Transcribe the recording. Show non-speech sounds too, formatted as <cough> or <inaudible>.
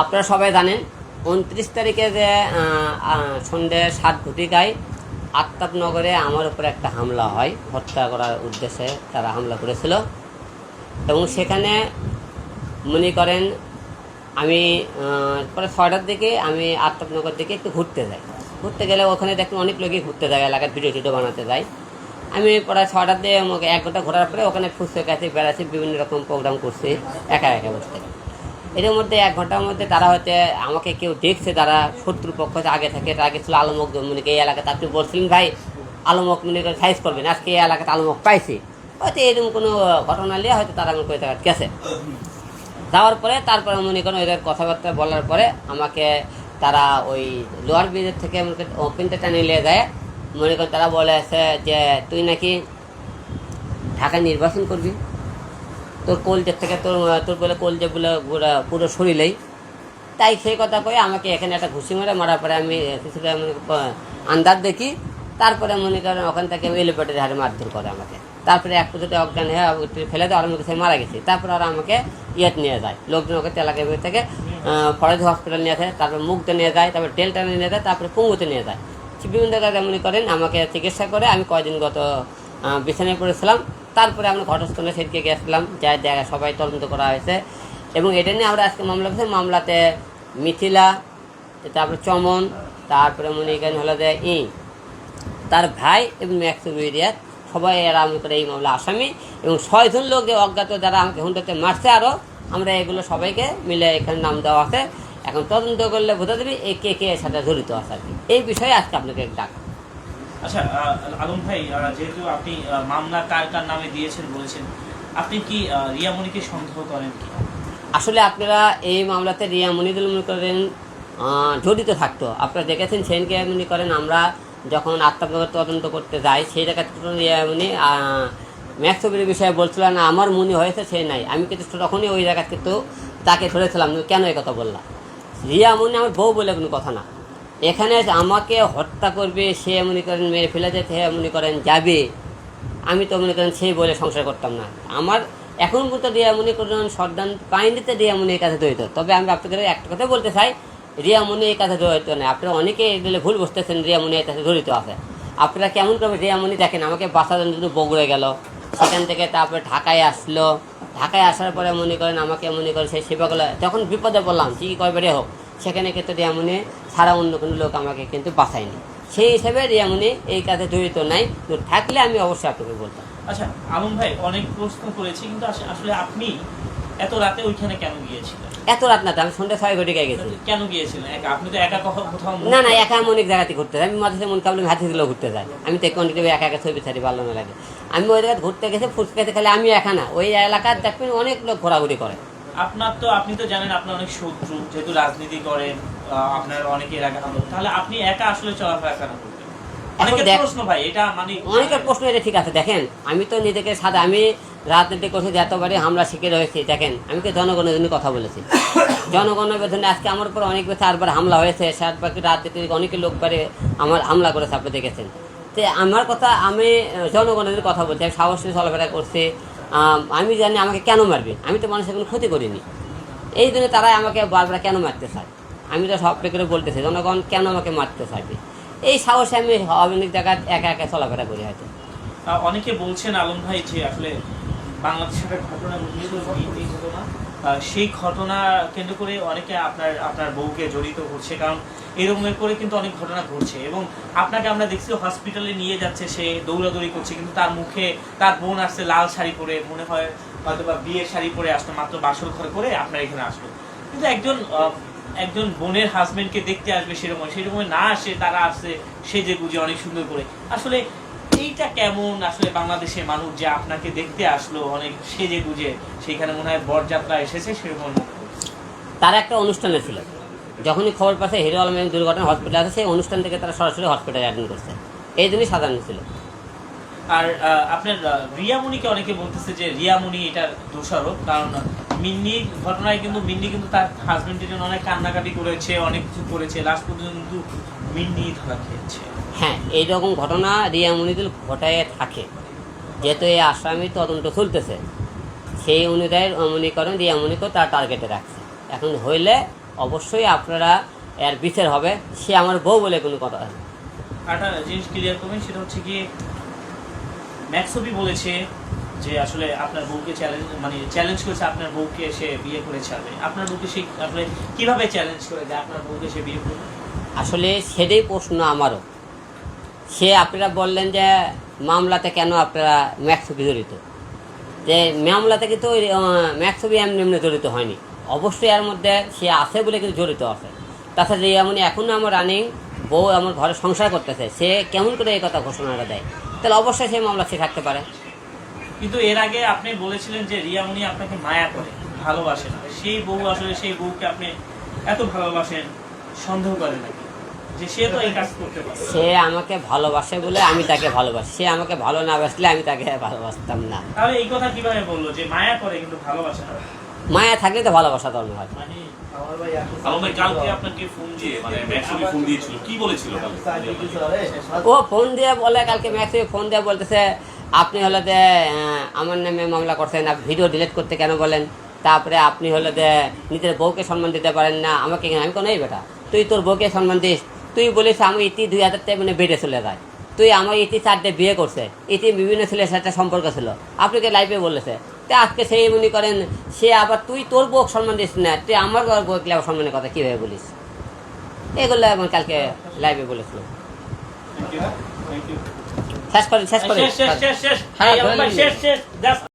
আপনারা সবাই জানেন, উনত্রিশ তারিখে যে সন্ধ্যে সাত ঘটিকায় আত্মাবনগরে আমার উপরে একটা হামলা হয়, হত্যা করার উদ্দেশ্যে তারা হামলা করেছিল। এবং সেখানে মনে করেন, আমি পরে ছয়টার দিকে আমি আত্মাবনগর দিকে একটু ঘুরতে যাই। ঘুরতে গেলে ওখানে দেখুন অনেক লোকই ঘুরতে যায়, এলাকার ভিডিও টিডিও বানাতে যায়। আমি প্রায় আমাকে এক ঘণ্টা ঘোরার পরে ওখানে ফুসতে কাছে বেড়াচ্ছি, বিভিন্ন রকম প্রোগ্রাম করছি, একা একা বসতে এর মধ্যে এক ঘণ্টার মধ্যে তারা হয়তো আমাকে কেউ দেখছে, তারা শত্রুপক্ষ আগে থেকে, তারা গেছিল আলমক মনে এই এলাকাতে আপনি বলছিলেন ভাই আলমক মনে করে সাইজ করবেন, আজকে এই এলাকাতে আলমক পাইছি। হয়তো এরকম কোনো ঘটনা নিয়ে হয়তো তারা করে তারা গেছে। যাওয়ার পরে তারপরে মনে করেন ওদের কথাবার্তা বলার পরে আমাকে তারা ওই লোয়ার ব্রিজের থেকে করেন ওপেনটা টানে নিয়ে যায়। মনে করেন তারা বলে আছে যে তুই নাকি ঢাকায় নির্বাচন করবি। তোর কলজের থেকে তোর তোর বলে কলজে বলে পুরো শরীরেই। তাই সেই কথা কয়ে আমাকে এখানে একটা ঘুষি মারে, মারার পরে আমি কিছুটা আন্দাজ দেখি। তারপরে মনে করেন ওখান থেকে এলিভেটের হারে মারধর করে আমাকে। তারপরে এক পুজোতে অজ্ঞান হয়ে ফেলে দেওয়ার আমি সে মারা গেছি। তারপরে ওরা আমাকে ইয়েত নিয়ে যায়। লোকজন ওকে তেলাকে থেকে ফরেজ হসপিটাল নিয়ে আসে, তারপরে মুগতে নিয়ে যায়, তারপরে টেলটানে নিয়ে যায়, তারপরে পুঙ্গুতে নিয়ে যায়। বিভিন্ন জায়গায় মনে করেন, আমাকে চিকিৎসা করে, আমি কয়দিন গত বিছানায় পড়েছিলাম। তারপরে আমরা ঘটনাস্থলে সেদিকে গেছিলাম যা জায়গা সবাই তদন্ত করা হয়েছে। এবং এটা নিয়ে আমরা আজকে মামলা করেছি, মামলাতে মিথিলা, তারপরে চমন, তারপরে মনে করেন হলো যে ই, তার ভাই এবং ম্যাক্সিমিরিয়াত সবাই এরা আমি করে এই মামলা আসামি। এবং ছয়জন লোক যে অজ্ঞাত যারা আমাকে হুন্ডাতে মারছে আরও আমরা এগুলো সবাইকে মিলে এখানে নাম দেওয়া আছে। এখন তদন্ত করলে বোঝা যাবে এই কে কে এর সাথে জড়িত আছে আর কি। এই বিষয়ে আজকে আপনাকে ডাক। আচ্ছা আলম ভাই যেহেতু আপনি মামলা কার কার নামে দিয়েছেন বলেছেন আপনি কি রিয়ামণিকে সন্দেহ করেন কি? আসলে আপনারা এই মামলাতে রিয়া মনিদুল মনে করেন জড়িত থাকতো। আপনারা দেখেছেন সেনকে মনে করেন আমরা যখন আত্মপ্রকার তদন্ত করতে যাই সেই জায়গাতে তো রিয়া মনি ম্যাক্সবির বিষয়ে বলছিল না আমার মনে হয়েছে সে নাই। আমি কিন্তু তখনই ওই জায়গা কিন্তু তাকে ধরেছিলাম কেন এই কথা বললা রিয়া মনি আমার বউ বলে কোনো কথা না। এখানে আমাকে হত্যা করবে, সে মনে করেন, মেরে ফেলে যেতে মনে করেন, যাবে। আমি তো মনে করেন সেই বলে সংসার করতাম না। আমার এখন পর্যন্ত রিয়ামণি করেন সর্দান কাহিনীতে রিয়ামণি এই কাছে জড়িত। তবে আমি আপনাদের একটা কথা বলতে চাই রিয়ামণি এই কাছে জড়িত নয় আপনারা অনেকে এগুলো ভুল বুঝতেছেন রিয়ামণি এই কাছে জড়িত আছে। আপনারা কেমন করবে রিয়ামণি দেখেন? আমাকে বাসার জন্য বগুড়ে গেল, সেখান থেকে তারপরে ঢাকায় আসলো ঢাকায় আসার পরে মনে করেন আমাকে মনে করেন সেই সেবাগুলো যখন বিপদে পড়লাম কি করবে হোক। সেখানে কিন্তু রিয়ামুনে ছাড়া অন্য কোনো লোক আমাকে কিন্তু বাঁচায়নি। সেই হিসেবে রিয়ামুনে এই কাজে জড়িত নাই। তো থাকলে আমি অবশ্যই আপনাকে বলতাম। আচ্ছা আমন ভাই, অনেক প্রশ্ন করেছি, কিন্তু আসলে আপনি এত রাতে ওইখানে কেন গিয়েছিলেন? এত রাত না আমি সন্ধ্যা ছয় ঘটিকায় গেছি। কেন গিয়েছিলেন একা? আপনি তো একা কোথাও না না একা আমি অনেক জায়গাতে ঘুরতে যাই। আমি মাঝে মন কাবলে হাতি দিলেও ঘুরতে যাই। আমি তো অনেক একা একা ছবি ছাড়ি ভালো না লাগে। আমি ওই জায়গায় ঘুরতে গেছি ফুচকাতে খালি আমি একা না। ওই এলাকার দেখবেন অনেক লোক ঘোরাঘুরি করে। আপনার তো আপনি তো জানেন আপনার অনেক শত্রু যেহেতু রাজনীতি করেন আপনার অনেকে এলাকা তাহলে আপনি একা আসলে চলাফেরা কেন করতেন? অনেকের প্রশ্ন ভাই এটা মানে অনেকের প্রশ্ন ঠিক আছে দেখেন আমি তো নিজেকে সাদা আমি রাজনীতি করছি যতবারই হামলা শিকার হয়েছি দেখেন আমি তো জনগণের জন্য কথা বলেছি। <coughs> জনগণের বেতনে আজকে আমার উপর অনেক চারবার হামলা হয়েছে সাতবার রাজনীতির অনেক লোক বারে আমার হামলা করেছে আপনি দেখেছেন। তো আমার কথা আমি জনগণের কথা বলছি আমি সাহস নিয়ে চলাফেরা করছি আমি জানি আমাকে কেন মারবে আমি তো মানুষের কোনো ক্ষতি করিনি। এই জন্য তারাই আমাকে বারবার কেন মারতে চায়? আমি তো সব করে বলতেছি জনগণ কেন আমাকে মারতে চাইবে? এই সাহসে আমি অনেক জায়গায় একা একা চলাফেরা করি হয়তো। অনেকে বলছেন আলম ভাই যে আসলে বাংলাদেশের ঘটনা ঘটনা। সেই ঘটনা কেন্দ্র করে অনেকে আপনার আপনার বউকে জড়িত করছে, কারণ এরকম করে কিন্তু অনেক ঘটনা ঘটছে এবং আপনাকে আমরা দেখছি হসপিটালে নিয়ে যাচ্ছে, সে দৌড়াদৌড়ি করছে, কিন্তু তার মুখে তার বোন আসছে লাল শাড়ি পরে, মনে হয় হয়তো বা বিয়ের শাড়ি পরে আসলো, মাত্র বাসর ঘর করে আপনার এখানে আসলো। কিন্তু একজন একজন বোনের হাজবেন্ডকে দেখতে আসবে সেরকম সেরকম না আসে তারা আসছে সেজে গুজে অনেক সুন্দর করে। আসলে এইটা কেমন আসলে বাংলাদেশের মানুষ যে আপনাকে দেখতে আসলো অনেক সেজে গুজে সেখানে মনে হয় বরযাত্রা এসেছে সেরকম। তারা একটা অনুষ্ঠানে ছিল। যখনই খবর পাচ্ছে হিরো আলমের দুর্ঘটনা হসপিটাল আছে সেই অনুষ্ঠান থেকে তারা সরাসরি হসপিটালে অ্যাডমিট করছে। এই জন্যই সাধারণ ছিল। আর আপনার রিয়ামণিকে অনেকে বলতেছে যে রিয়ামণি এটার দোষারোপ কারণ মিন্নির ঘটনায় কিন্তু মিন্নি কিন্তু তার হাজবেন্ডের জন্য অনেক কান্নাকাটি করেছে অনেক কিছু করেছে। লাস্ট পর্যন্ত কিন্তু মিন্নি ধরা খেয়েছে। হ্যাঁ এইরকম ঘটনা রিয়া মনিদুল ঘটায় থাকে। যেহেতু এই আসামি তদন্ত চলতেছে সেই অনুযায়ী মনে করেন যে এমনই তার টার্গেটে রাখছে। এখন হইলে অবশ্যই আপনারা এর বিচার হবে। সে আমার বউ বলে কোনো কথা না। একটা জিনিস ক্লিয়ার করবেন সেটা হচ্ছে কি ম্যাক্সবি বলেছে যে আসলে আপনার বউকে চ্যালেঞ্জ মানে চ্যালেঞ্জ করেছে, আপনার বউকে সে বিয়ে করে ছাড়বে। আপনার বউকে সে আসলে কীভাবে চ্যালেঞ্জ করে যে আপনার বউকে সে বিয়ে করবে? আসলে সেটাই প্রশ্ন আমারও। সে আপনারা বললেন যে, মামলাতে কেন আপনারা ম্যাক্সবি জড়িত? যে মামলাতে কিন্তু ম্যাক্সবি এমনি এমনি জড়িত হয়নি। অবশ্যই এর মধ্যে সে আছে বলে কিন্তু জড়িত আছে। তাছাড়া যে এমন এখনও আমার রানিং বউ আমার ঘরে সংসার করতেছে, সে কেমন করে এই কথা ঘোষণাটা দেয়? তাহলে অবশ্যই সেই মামলা সে থাকতে পারে। কিন্তু এর আগে আপনি বলেছিলেন যে রিয়ামণি আপনাকে মায়া করে ভালোবাসে না। সেই বউ আসলে সেই বউকে আপনি এত ভালোবাসেন সন্দেহ করে নাকি সে তো এই কাজ করতে পারে। সে আমাকে ভালোবাসে বলে আমি তাকে ভালোবাসি। সে আমাকে ভালো না বাসলে আমি তাকে ভালোবাসতাম না। তাহলে এই কথা কীভাবে বলল যে মায়া করে কিন্তু ভালোবাসে না? মায়া থাকলে তো ভালোবাসা ধর্ম হয়। মানে ভাই কালকে আপনাকে ফোন দিয়ে মানে ম্যাক্সবি ফোন দিয়েছিল। কি বলেছিল কালকে? ও ফোন দিয়ে বলে কালকে ম্যাক্সিমে ফোন দিয়ে বলতেছে আপনি হলো যে আমার নামে মামলা করছেন ভিডিও ডিলিট করতে কেন বলেন? তারপরে আপনি হলো যে, নিজের বউকে সম্মান দিতে পারেন না, আমাকে আমি কোনো বেটা। তুই তোর বউকে সম্মান দিস, তুই বলিস আমি ইতি দুই হাজার টাকা মানে বেডে চলে যায়। তুই আমার ইতি চারটে বিয়ে করছে, ইতি বিভিন্ন ছেলের সাথে সম্পর্ক ছিল। আপনাকে লাইফে বলেছে? তা আজকে সেই মনে করেন, সে আবার তুই তোর বউকে সম্মান দিস না, তুই আমার বউকে আবার সম্মানের কথা কীভাবে বলিস? এগুলো আমি কালকে লাইভে বলেছিল। শেষ করেন শেষ করেন